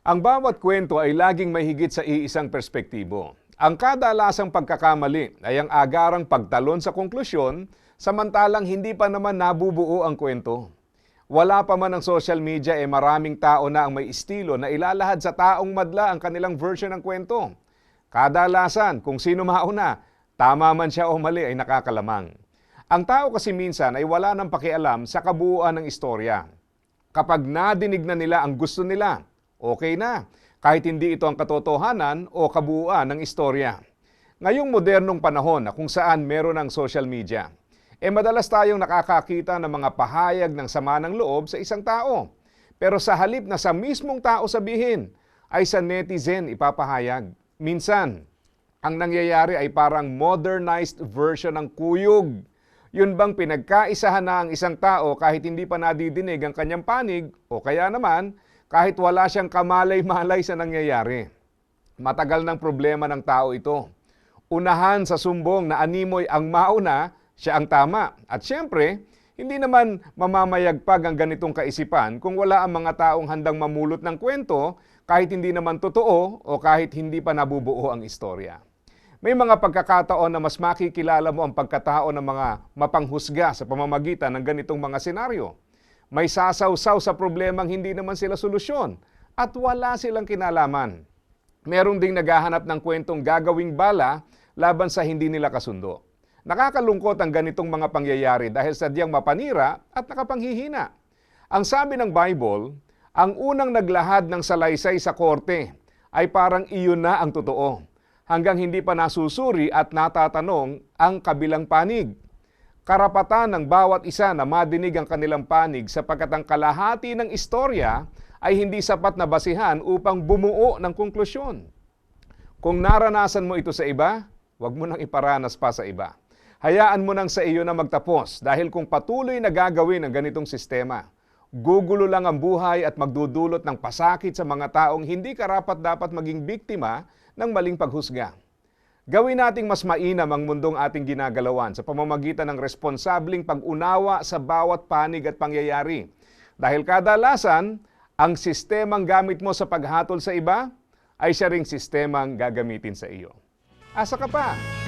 Ang bawat kwento ay laging may higit sa iisang perspektibo. Ang kadalasang pagkakamali ay ang agarang pagtalon sa konklusyon, samantalang hindi pa naman nabubuo ang kwento. Wala pa man ang social media eh maraming tao na ang may estilo na ilalahad sa taong madla ang kanilang version ng kwento. Kadalasan, kung sino mauna, tama man siya o mali ay nakakalamang. Ang tao kasi minsan ay wala nang pakialam sa kabuuan ng istorya. Kapag nadinig na nila ang gusto nila, okay na, kahit hindi ito ang katotohanan o kabuuan ng istorya. Ngayong modernong panahon na kung saan meron ng social media, eh madalas tayong nakakakita ng mga pahayag ng sama ng loob sa isang tao. Pero sa halip na sa mismong tao sabihin, ay sa netizen ipapahayag. Minsan, ang nangyayari ay parang modernized version ng kuyog. Yun bang pinagkaisahan na ang isang tao kahit hindi pa nadidinig ang kanyang panig o kaya naman kahit wala siyang kamalay-malay sa nangyayari. Matagal ng problema ng tao ito. Unahan sa sumbong na animoy ang mauna, siya ang tama. At siyempre, hindi naman mamamayagpag ang ganitong kaisipan kung wala ang mga taong handang mamulot ng kwento kahit hindi naman totoo o kahit hindi pa nabubuo ang istorya. May mga pagkakataon na mas makikilala mo ang pagkatao ng mga mapanghusga sa pamamagitan ng ganitong mga senaryo. May sasaw-saw sa problemang hindi naman sila solusyon at wala silang kinalaman. Merong ding naghahanap ng kwentong gagawing bala laban sa hindi nila kasundo. Nakakalungkot ang ganitong mga pangyayari dahil sadyang mapanira at nakapanghihina. Ang sabi ng Bible, ang unang naglahad ng salaysay sa korte ay parang iyon na ang totoo hanggang hindi pa nasusuri at natatanong ang kabilang panig. Karapatan ng bawat isa na madinig ang kanilang panig sapagkat ang kalahati ng istorya ay hindi sapat na basihan upang bumuo ng konklusyon. Kung naranasan mo ito sa iba, huwag mo nang iparanas pa sa iba. Hayaan mo nang sa iyo na magtapos dahil kung patuloy na gagawin ang ganitong sistema, gugulo lang ang buhay at magdudulot ng pasakit sa mga taong hindi karapat dapat maging biktima ng maling paghusga. Gawin nating mas mainam ang mundong ating ginagalawan sa pamamagitan ng responsabling pag-unawa sa bawat panig at pangyayari. Dahil kadalasan, ang sistemang gamit mo sa paghatol sa iba ay siya ring sistemang gagamitin sa iyo. Asa ka pa?